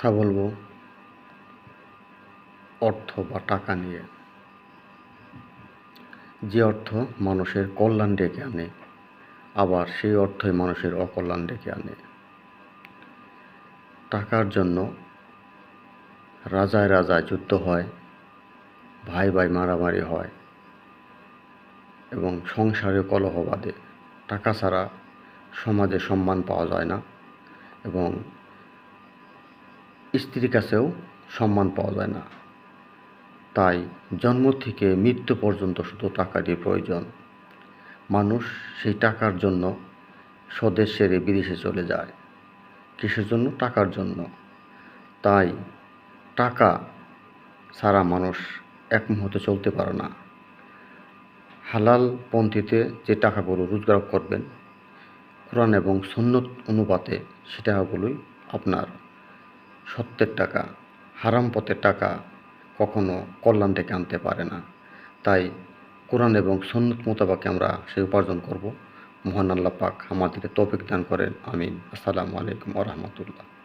কথা বলব। অর্থ বা টাকা নিয়ে। যে অর্থ মানুষের কল্যাণ ডেকে আনে, আবার সেই অর্থই মানুষের অকল্যাণ ডেকে আনে। টাকার জন্য রাজায় রাজায় যুদ্ধ হয়, ভাই ভাই মারামারি হয় এবং সংসারে কলহ বাঁধে। টাকা ছাড়া সমাজে সম্মান পাওয়া যায় না এবং স্ত্রীর কাছেও সম্মান পাওয়া যায় না। তাই জন্ম থেকে মৃত্যু পর্যন্ত শুধু টাকারই প্রয়োজন। মানুষ সেই টাকার জন্য স্বদেশ ছেড়ে বিদেশে চলে যায়। কিসের জন্য? টাকার জন্য। তাই টাকা ছাড়া মানুষ এক মুহূর্তে চলতে পারে না। হালাল পন্থীতে যে টাকাগুলো রোজগার করবেন, কোরআন এবং সুন্নত অনুপাতে সে টাকাগুলোই আপনার সত্যের টাকা, হারাম পথের টাকা কখনো কল্যাণ থেকে আনতে পারে না। তাই কোরআন এবং সন্ন্যত মোতাবাকে আমরা সে উপার্জন করব। মহান আল্লাহ পাক আমাদেরকে তৌফিক দান করেন। আমিন। আসসালামু আলাইকুম ওরহমতুল্লাহ